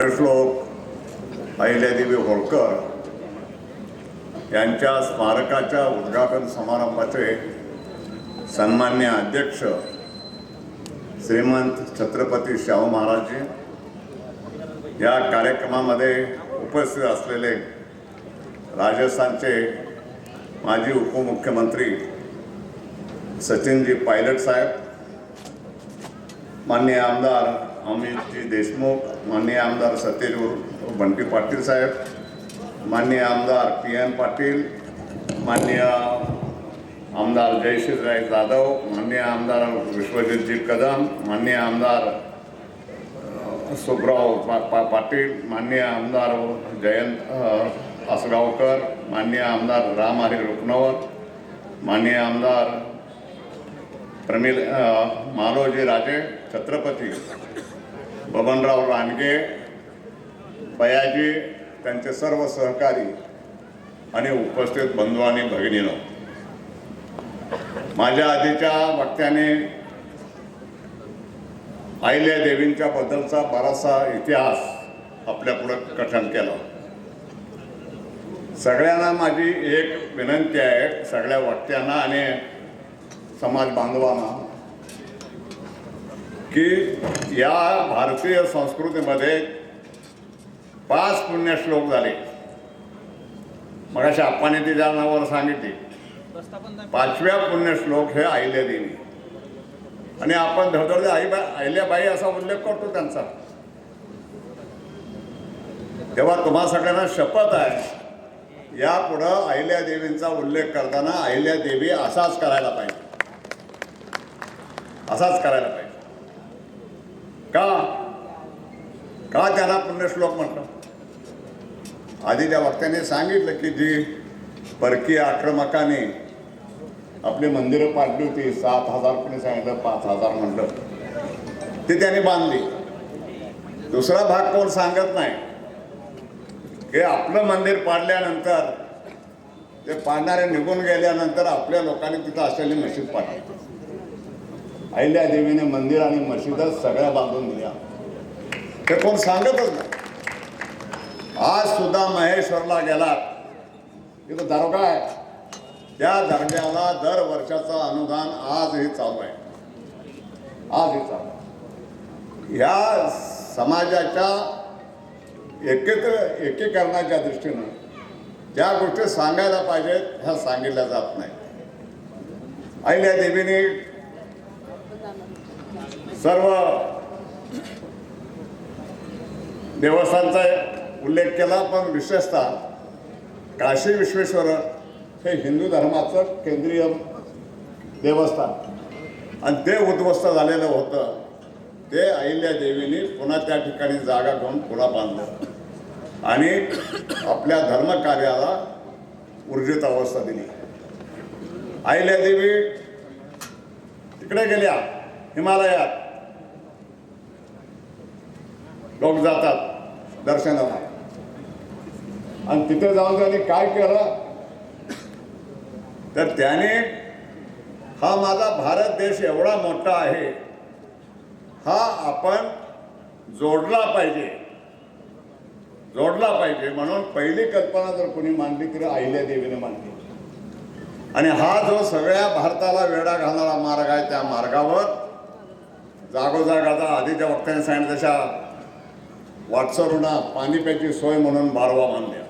श्लोक अहिल्यादेवी होळकर यांच्या स्मारकाच्या उद्घाटन समारंभाचे सन्मान्य अध्यक्ष श्रीमंत छत्रपती शाहू महाराजजी या कार्यक्रमामध्ये उपस्थित असलेले राजस्थानचे माजी उपमुख्यमंत्री सचिनजी पायलट साहेब माननीय आमदार अमितजी देशमुख माननीय आमदार सतेज बंटी पाटील साहेब माननीय आमदार पी एन पाटील माननीय आमदार जयश्रीराय जाधव माननीय आमदार विश्वजितजी कदम माननीय आमदार सुब्राव पा पा पाटील माननीय आमदार जयंत आसगावकर माननीय आमदार राम हरी रुपनवर माननीय आमदार प्रमिल मानोजी राजे छत्रपती बबनराव रानगे बयाजी त्यांचे सर्व सहकारी आणि उपस्थित बंधू आणि भगिनीनो. माझ्या आधीच्या वक्त्याने आईल्या देवींच्या बद्दलचा बराचसा इतिहास आपल्या पुढं कथन केला. सगळ्यांना माझी एक विनंती आहे सगळ्या वक्त्यांना आणि समाज बांधवांना. की या भारतीय संस्कृतीमध्ये पाच पुण्यश्लोक झाले. मग अशा आप्पाने तिच्या नावावर सांगितली. पाचव्या पुण्यश्लोक हे अहिल्यादेवी आणि आपण धडधड आईबा अहिल्याबाई असा उल्लेख करतो त्यांचा. तेव्हा तुम्हा सगळ्यांना शपथ आहे. यापुढं अहिल्यादेवींचा उल्लेख करताना अहिल्या देवी असाच करायला पाहिजे. असाच करायला पाहिजे. का? का त्यांना पुण्यश्लोक म्हटलं आधी त्या वक्त्याने सांगितलं की जी परकीय आक्रमकाने आपली मंदिरं पाडली होती सात हजार कोणी सांगितलं पाच हजार म्हटलं ते त्याने बांधली. दुसरा भाग कोण सांगत नाही. की आपलं मंदिर पाडल्यानंतर ते पाडणारे निघून गेल्यानंतर आपल्या लोकांनी तिथं असलेली मशीद पाडली. अहिल्या देवीने मंदिर आणि मशिदा सगळ्या बांधून दिल्या. ते कोण सांगतच नाही. आज सुद्धा महेश्वरला गेला तिथं दरोगा आहे. त्या दर्ग्याला दर वर्षाचं अनुदान आजही चालू आहे. आजही चालू आहे. ह्या समाजाच्या एकत्र एकीकरणाच्या दृष्टीनं ज्या गोष्टी सांगायला पाहिजेत ह्या सांगितल्या जात नाही अहिल्या देवीने सर्व देवस्थानचा उल्लेख केला पण विशेषतः काशी विश्वेश्वर हे हिंदू धर्माचं केंद्रीय देवस्थान. आणि ते उद्ध्वस्त झालेलं होतं. ते अहिल्या देवीने पुन्हा त्या ठिकाणी जागा घेऊन पुन्हा बांधलं. आणि आपल्या धर्मकार्याला ऊर्जित अवस्था दिली. अहिल्या देवी तिकडे गेल्या हिमालयात. लोक जातात दर्शनाला. आणि तिथे जाऊन त्यांनी काय केलं? तर त्याने हा माझा भारत देश एवढा मोठा आहे हा आपण जोडला पाहिजे. जोडला पाहिजे. म्हणून पहिली कल्पना जर कोणी मांडली तरी अहिल्या देवीने मांडली. आणि हा जो सगळ्या भारताला वेढा घालणारा मार्ग आहे त्या मार्गावर जागोजागाचा आधीच्या वक्त्याने सांगितलं तशा वाटसरूंना पाणी प्यायची सोय म्हणून बारवा बांधल्या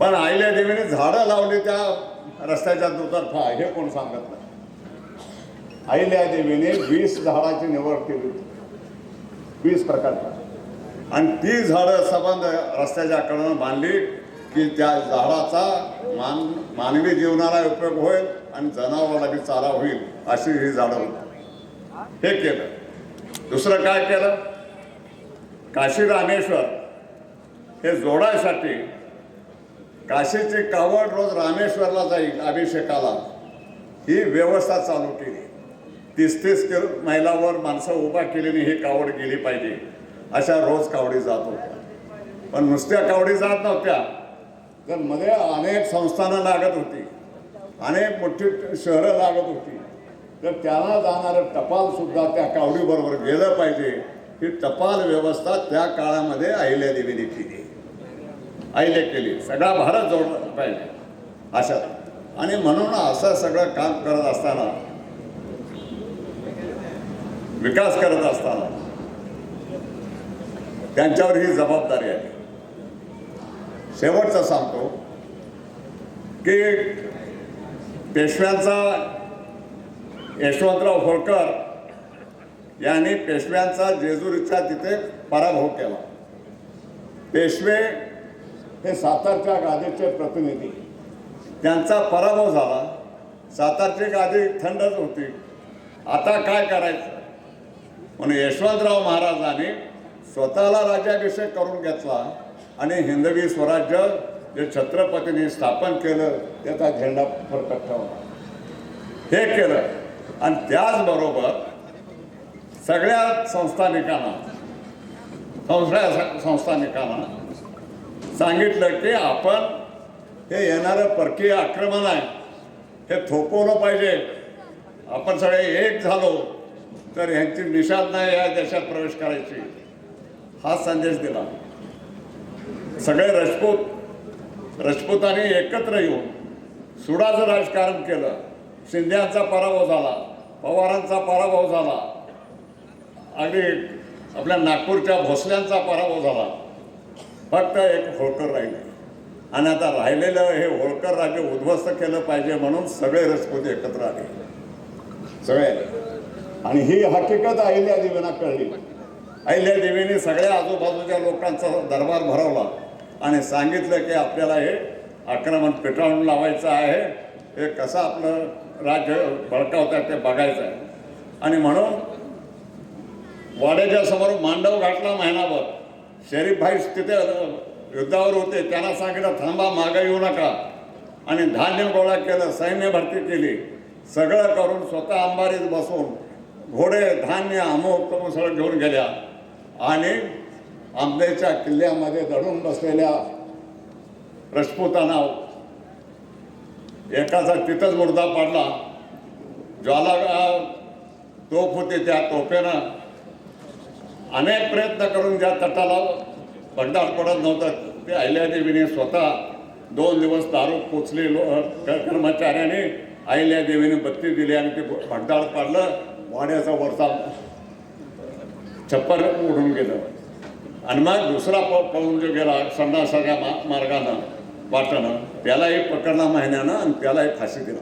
पण आईल्या देवीने झाडं लावली त्या रस्त्याच्या दुतर्फा. हे कोण सांगत नाही. आईल्या देवीने वीस झाडाची निवड केली. वीस प्रकारच्या आणि ती झाडं संबंध रस्त्याच्या कडनं बांधली की त्या झाडाचा मान मानवी जीवनाला उपयोग होईल आणि जनावराला बी चारा होईल अशी ही झाडं होती. हे केलं. दुसरं काय केलं? काशी रामेश्वर हे जोडायसाठी काशीची कावड रोज रामेश्वरला जाईल अभिषेकाला. ही व्यवस्था चालू केली. तीस तीस किलो मैलावर माणसं उभा केलेली ही कावड गेली पाहिजे. अशा रोज कावडी जात होत्या. पण नुसत्या कावडी जात नव्हत्या. तर मध्ये अनेक संस्थानं लागत होती अनेक मोठी शहरं लागत होती तर त्याला जाणारं टपालसुद्धा त्या कावडीबरोबर गेलं पाहिजे. ही टपाल व्यवस्था त्या काळामध्ये अहिल्यादेवीने केली. आईले केली. सगळा भारत जोडला पाहिजे. अशा. आणि म्हणून असं सगळं काम करत असताना विकास करत असताना त्यांच्यावर ही जबाबदारी आहे. शेवटचं सांगतो की पेशव्यांचा यशवंतराव होळकर यांनी पेशव्यांचा जेजुरीचा तिथे पराभव केला. पेशवे हे सातारच्या गादीचे प्रतिनिधी. त्यांचा पराभव झाला. सातारची गादी थंडच होती. आता काय करायचं? म्हणून यशवंतराव महाराजांनी स्वतःला राज्याभिषेक करून घेतला आणि हिंदवी स्वराज्य जे छत्रपतींनी स्थापन केलं त्याचा झेंडा फरकत ठेवला. हे केलं. आणि त्याचबरोबर सगळ्या संस्थानिकांना संस्था संस्थानिकांना सांगितलं की आपण हे येणारं परकीय आक्रमण आहे. हे थोपवलं पाहिजे. आपण सगळे एक झालो तर ह्यांची निषाद नाही या देशात प्रवेश करायची. हा संदेश दिला. सगळे राजपूत राजपूतांनी एकत्र येऊन सुडाचं राजकारण केलं. शिंद्यांचा पराभव झाला पवारांचा पराभव झाला. आणि आपल्या नागपूरच्या भोसल्यांचा पराभव झाला. फक्त एक होळकर राहिले. आणि आता राहिलेलं हे होळकर राज्य उद्ध्वस्त केलं पाहिजे म्हणून सगळे रजपूत एकत्र आले. सगळे. आणि ही हकीकत अहिल्या देवीना कळली. अहिल्या देवीने सगळ्या आजूबाजूच्या लोकांचा दरबार भरवला आणि सांगितलं की आपल्याला हे आक्रमण पेटाळून लावायचं आहे. हे कसं आपलं राज्य बळकावतं ते बघायचं आहे. आणि म्हणून वाड्याच्या समोर मांडव घाटला महिनाभर. शरीफ भाई तिथे युद्धावर होते. त्यांना सांगितलं थांबा मागं येऊ नका. आणि धान्य गोळा केलं सैन्य भरती केली. सगळं करून स्वतः अंबारीत बसून घोडे धान्य अमुक तमुक सगळं घेऊन गेल्या. आणि आंबेच्या किल्ल्यामध्ये दडून बसलेल्या राजपूतांना एकाचा तिथंच मुर्दा पाडला. ज्वाला तोफ होती त्या तोफेनं अनेक प्रयत्न करून ज्या तटाला भंडार पडत नव्हतं ते अहिल्यादेवीने स्वतः दोन दिवस दारू पोचले लो कर्मचाऱ्याने. अहिल्यादेवीने बत्ती दिली आणि ते भंडार पाडलं वाड्याचा वरचा छप्पर उडून गेलं. आणि मग दुसरा प पळून जो गेला संडासाच्या मा मार्गानं वाटणं त्यालाही पकडला महिन्यानं आणि त्यालाही फाशी दिला.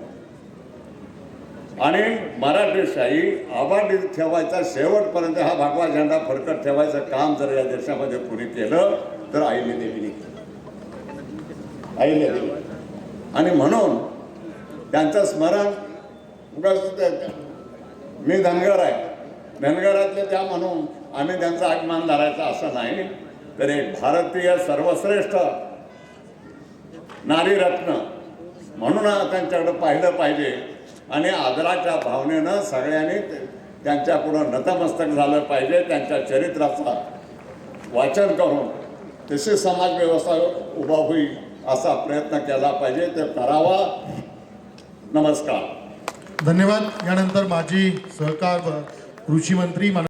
आणि मराठीशाही आबादी ठेवायचा शेवटपर्यंत हा भगवा झेंडा फडकत ठेवायचं काम जर या देशामध्ये कुणी केलं तर आईने देवीने केलं. आईने देवी आणि म्हणून त्यांचं स्मरण मी धनगर आहे. धनगरातले त्या म्हणून आम्ही त्यांचा अभिमान धरायचा असं नाही तर एक भारतीय सर्वश्रेष्ठ नारीरत्न म्हणून त्यांच्याकडे पाहिलं पाहिजे. आणि आदराच्या भावनेनं सगळ्यांनी त्यांच्या त्यांच्यापुढं नतमस्तक झालं पाहिजे त्यांच्या चरित्राचा वाचन करून तशी समाज व्यवस्था उभा होईल असा प्रयत्न केला पाहिजे ते करावा. नमस्कार. धन्यवाद. यानंतर माजी सहकार कृषी मंत्री